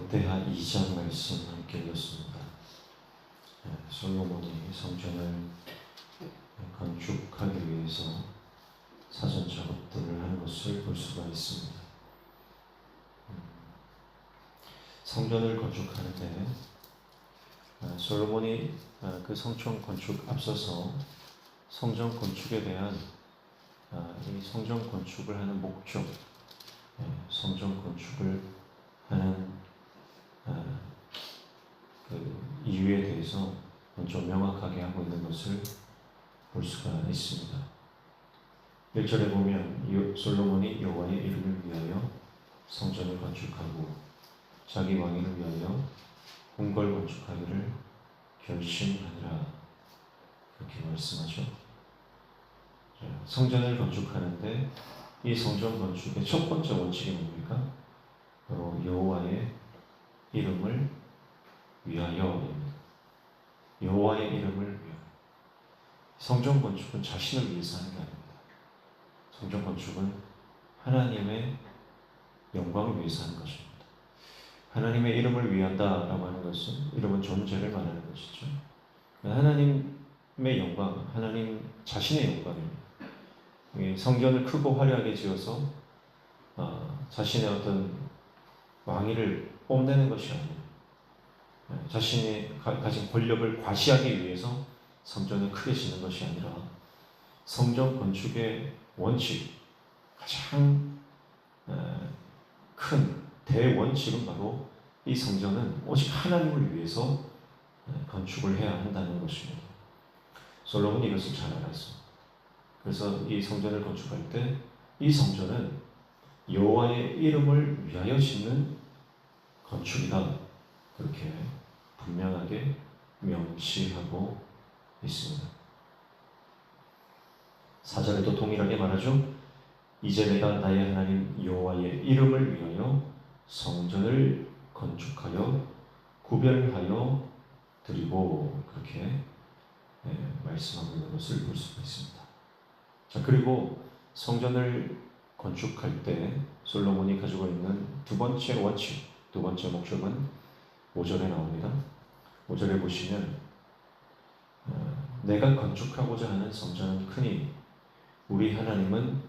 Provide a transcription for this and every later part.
역대하 2장 말씀 함께 읽었습니다. 네, 솔로몬이 성전을 건축하기 위해서 사전 작업들을 하는 것을 볼 수가 있습니다. 음, 성전을 건축하는데 아, 솔로몬이 아, 그 성전 건축 앞서서 성전 건축에 대한 아, 이 성전 건축을 하는 목적, 예, 성전 건축을 하는 아, 그 이유에 대해서 먼저 명확하게 하고 있는 것을 볼 수가 있습니다. 1절에 보면 요- 솔로몬이 여호와의 이름을 위하여 성전을 건축하고 자기 왕위를 위하여 궁궐 건축하기를 결심하니라 그렇게 말씀하죠. 자, 성전을 건축하는데 이 성전 건축의 첫 번째 원칙이 뭡니까? 바로 여호와의 이름을 위하여입니다. 여호와의 이름을 위하여. 성전 건축은 자신을 위해서 하는 게 아닙니다. 성전 건축은 하나님의 영광을 위해서 하는 것입니다. 하나님의 이름을 위한다라고 하는 것은 이름은 존재를 말하는 것이죠. 하나님의 영광, 하나님 자신의 영광입니다. 이 성전을 크고 화려하게 지어서 어, 자신의 어떤 왕위를 뽐내는 것이 아니에요. 네, 자신이 가, 가진 권력을 과시하기 위해서 성전을 크게 짓는 것이 아니라 성전 건축의 원칙, 가장 에, 큰 대원칙은 바로 이 성전은 오직 하나님을 위해서 에, 건축을 해야 한다는 것입니다. 솔로몬이 이것을 잘 알았어. 그래서 이 성전을 건축할 때 이 성전은 여호와의 이름을 위하여 짓는 건축이다. 그렇게 분명하게 명시하고 있습니다. 사절에도 동일하게 말하죠. 이제 내가 나의 하나님 여호와의 이름을 위하여 성전을 건축하여 구별하여 드리고 그렇게 네, 말씀하고 있는 것을 볼 수가 있습니다. 자 그리고 성전을 건축할 때 솔로몬이 가지고 있는 두 번째 원칙, 두 번째 목적은 5절에 나옵니다. 5절에 보시면 어, 내가 건축하고자 하는 성전은 크니 우리 하나님은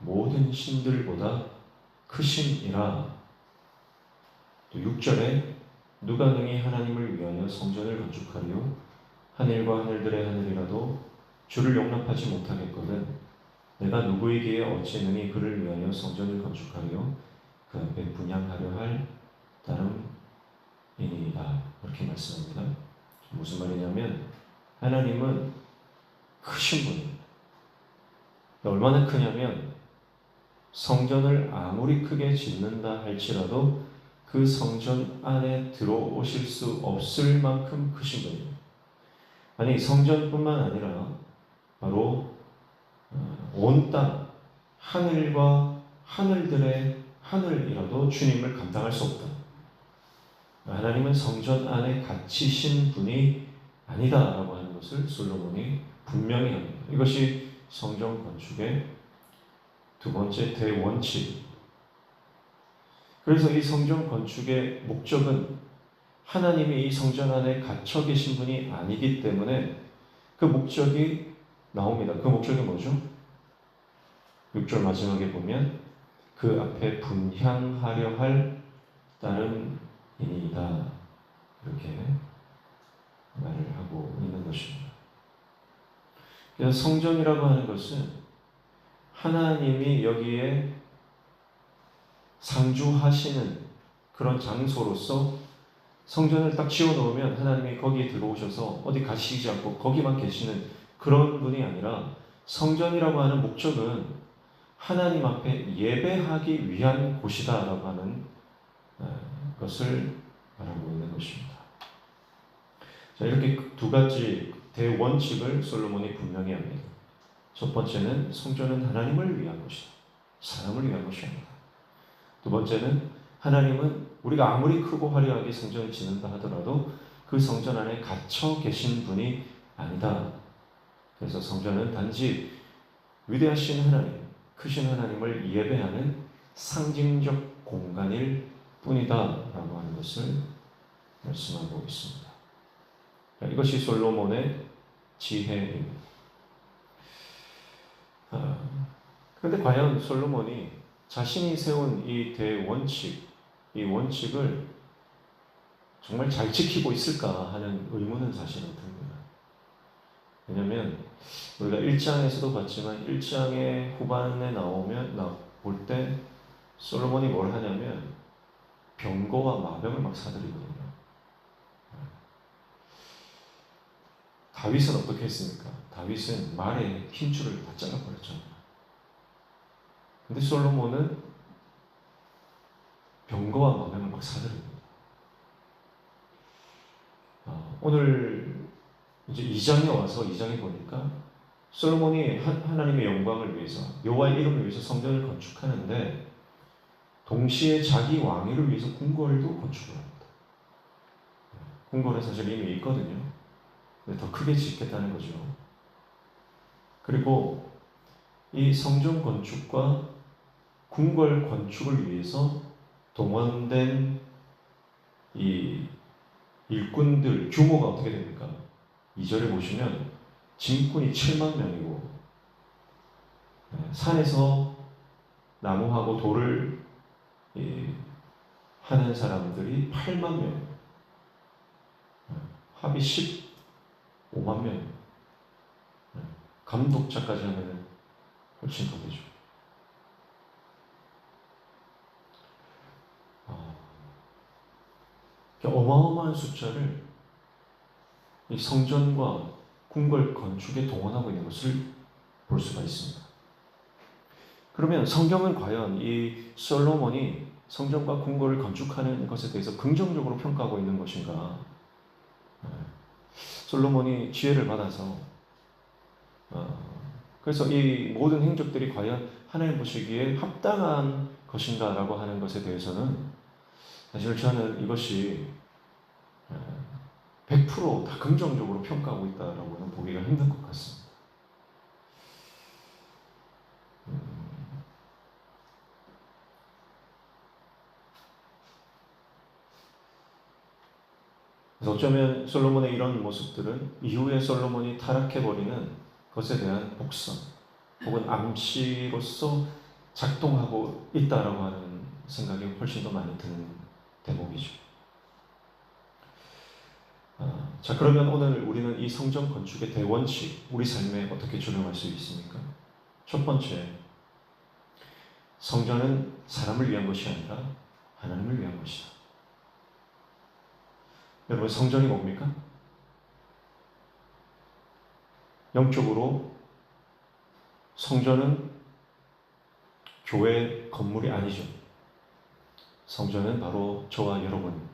모든 신들보다 크심이라. 또 6절에 누가 능히 하나님을 위하여 성전을 건축하리요? 하늘과 하늘들의 하늘이라도 주를 용납하지 못하겠거든 내가 누구에게 어찌 능히 그를 위하여 성전을 건축하리요? 그 앞에 분양하려 할 따름이니이다 그렇게 말씀합니다 무슨 말이냐면 하나님은 크신 분입니다 얼마나 크냐면 성전을 아무리 크게 짓는다 할지라도 그 성전 안에 들어오실 수 없을 만큼 크신 분입니다. 아니 성전뿐만 아니라 바로 어, 온 땅, 하늘과 하늘들의 하늘이라도 주님을 감당할 수 없다. 하나님은 성전 안에 갇히신 분이 아니다라고 하는 것을 솔로몬이 분명히 합니다. 이것이 성전 건축의 두 번째 대원칙. 그래서 이 성전 건축의 목적은 하나님이 이 성전 안에 갇혀 계신 분이 아니기 때문에 그 목적이 나옵니다. 그 목적이 뭐죠? 6절 마지막에 보면 그 앞에 분향하려 할 따름 이니이다. 이렇게 말을 하고 있는 것입니다. 그래서 성전이라고 하는 것은 하나님이 여기에 상주하시는 그런 장소로서 성전을 딱 지어 놓으면 하나님이 거기에 들어오셔서 어디 가시지 않고 거기만 계시는 그런 분이 아니라 성전이라고 하는 목적은 하나님 앞에 예배하기 위한 곳이다라고 하는 어, 것을 말하고 있는 것입니다. 자, 이렇게 두 가지 대원칙을 솔로몬이 분명히 합니다. 첫 번째는 성전은 하나님을 위한 것이다. 사람을 위한 것이 아니다. 두 번째는 하나님은 우리가 아무리 크고 화려하게 성전을 짓는다 하더라도 그 성전 안에 갇혀 계신 분이 아니다. 그래서 성전은 단지 위대하신 하나님, 크신 하나님을 예배하는 상징적 공간일 뿐이다라고 하는 것을 말씀하고 있습니다. 자, 이것이 솔로몬의 지혜입니다. 아, 그런데 과연 솔로몬이 자신이 세운 이 대원칙, 이 원칙을 정말 잘 지키고 있을까 하는 의문은 사실은 듭니다. 왜냐하면 우리가 1장에서도 봤지만 1장의 후반에 나오면 볼때 솔로몬이 뭘 하냐면 병거와 마병을 막 사들이거든요. 다윗은 어떻게 했습니까? 다윗은 말에 힘줄을 다 잘라버렸잖아요. 근데 솔로몬은 병거와 마병을 막 사들입니다. 어, 오늘 이제 2장에 와서 2장에 보니까 솔로몬이 하나님의 영광을 위해서 여호와의 이름을 위해서 성전을 건축하는데 동시에 자기 왕위를 위해서 궁궐도 건축을 합니다. 궁궐은 사실 이미 있거든요. 근데 더 크게 짓겠다는 거죠. 그리고 이 성전 건축과 궁궐 건축을 위해서 동원된 이 일꾼들 규모가 어떻게 됩니까? 2절에 보시면 진군이 7만 명이고 네, 산에서 나무하고 돌을 하는 사람들이 8만 명, 네, 합이 15만 명, 네, 감독자까지 하면 훨씬 더 되죠. 아, 어마어마한 숫자를 이 성전과 궁궐 건축에 동원하고 있는 것을 볼 수가 있습니다. 그러면 성경은 과연 이 솔로몬이 성전과 궁궐을 건축하는 것에 대해서 긍정적으로 평가하고 있는 것인가? 네. 솔로몬이 지혜를 받아서 어, 그래서 이 모든 행적들이 과연 하나님 보시기에 합당한 것인가라고 하는 것에 대해서는 사실 저는 이것이 100%다 긍정적으로 평가하고 있다라고는 보기가 힘든 것 같습니다. 음. 그래서 어쩌면 솔로몬의 이런 모습들은 이후에 솔로몬이 타락해버리는 것에 대한 복선 혹은 암시로서 작동하고 있다라고 하는 생각이 훨씬 더 많이 드는 대목이죠. 아, 자, 그러면 오늘 우리는 이 성전 건축의 대원칙, 우리 삶에 어떻게 적용할 수 있습니까? 첫 번째, 성전은 사람을 위한 것이 아니라 하나님을 위한 것이다. 여러분, 성전이 뭡니까? 영적으로 성전은 교회 건물이 아니죠. 성전은 바로 저와 여러분,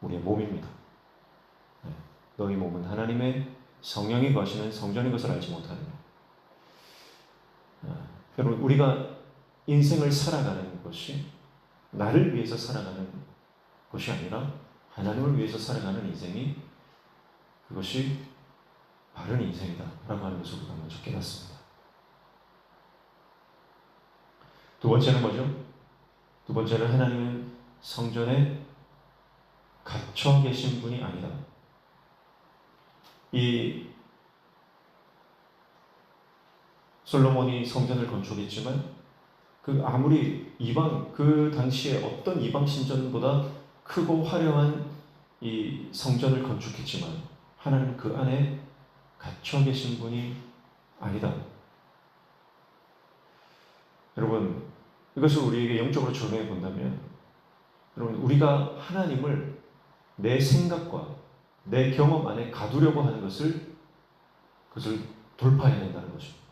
우리의 몸입니다. 너희 몸은 하나님의 성령이 거하시는 성전인 것을 알지 못하느냐. 아, 여러분 우리가 인생을 살아가는 것이 나를 위해서 살아가는 것이 아니라 하나님을 위해서 살아가는 인생이 그것이 바른 인생이다 라고 하는 것을 우리가 먼저 깨닫습니다. 두 번째는 뭐죠? 두 번째는 하나님은 성전에 갇혀 계신 분이 아니다. 이 솔로몬이 성전을 건축했지만 그 아무리 이방 그 당시에 어떤 이방 신전보다 크고 화려한 이 성전을 건축했지만 하나님 그 안에 갇혀 계신 분이 아니다. 여러분 이것을 우리에게 영적으로 적용해 본다면 여러분 우리가 하나님을 내 생각과 내 경험 안에 가두려고 하는 것을 그것을 돌파해야 된다는 것입니다.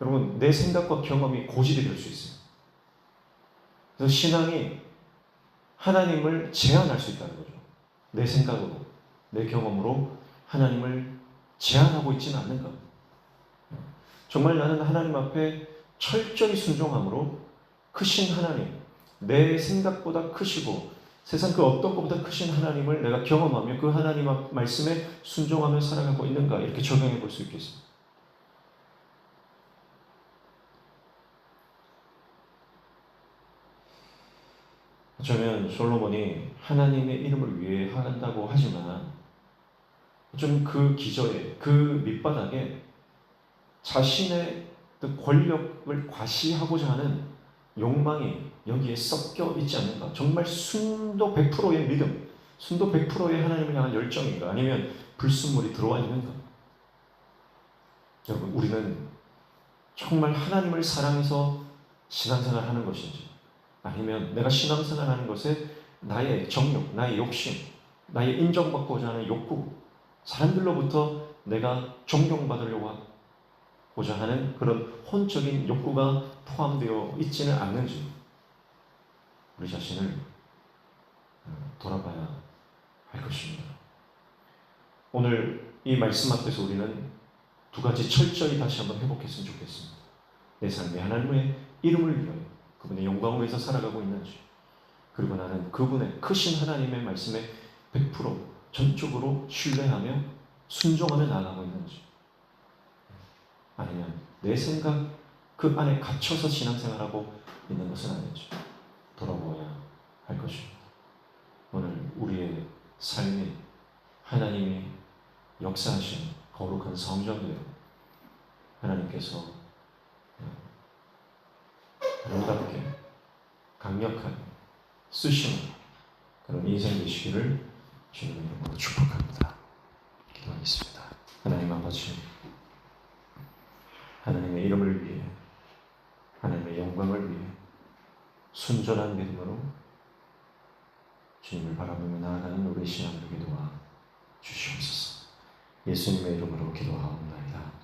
여러분 내 생각과 경험이 고질이 될 수 있어요. 그래서 신앙이 하나님을 제한할 수 있다는 거죠. 내 생각으로, 내 경험으로 하나님을 제한하고 있지는 않는가. 정말 나는 하나님 앞에 철저히 순종함으로 크신 하나님, 내 생각보다 크시고 세상 그 어떤 것보다 크신 하나님을 내가 경험하며 그 하나님 말씀에 순종하며 살아가고 있는가 이렇게 적용해 볼 수 있겠습니다. 어쩌면 솔로몬이 하나님의 이름을 위해 한다고 하지만 좀 그 기저에 그 밑바닥에 자신의 그 권력을 과시하고자 하는 욕망이 여기에 섞여 있지 않는가? 정말 순도 100%의 믿음, 순도 100%의 하나님을 향한 열정인가? 아니면 불순물이 들어와 있는가? 여러분, 우리는 정말 하나님을 사랑해서 신앙생활 하는 것인지, 아니면 내가 신앙생활 하는 것에 나의 정욕, 나의 욕심, 나의 인정받고자 하는 욕구, 사람들로부터 내가 존경받으려고 하고자 하는 그런 혼적인 욕구가 포함되어 있지는 않는지 우리 자신을 어, 돌아봐야 할 것입니다. 오늘 이 말씀 앞에서 우리는 두 가지 철저히 다시 한번 회복했으면 좋겠습니다. 내 삶이 하나님의 이름을 위하여 그분의 영광을 위해서 살아가고 있는지 그리고 나는 그분의 크신 하나님의 말씀에 100% 전적으로 신뢰하며 순종하며 나아가고 있는지 아니면 내 생각 그 안에 갇혀서 신앙생활하고 있는 것은 아닌지 돌아보아야 할 것입니다. 오늘 우리의 삶이 하나님이 역사하신 거룩한 성전이요 하나님께서 아름답게 강력하게 쓰시는 그런 인생 되시기를 주님의 이름으로 축복합니다. 기도하겠습니다. 하나님 아버지 하나님의 이름을 위해 하나님의 영광을 위해 순전한 믿음으로 주님을 바라보며 나아가는 우리 신앙을 기도하 주시옵소서. 예수님의 이름으로 기도하옵나이다.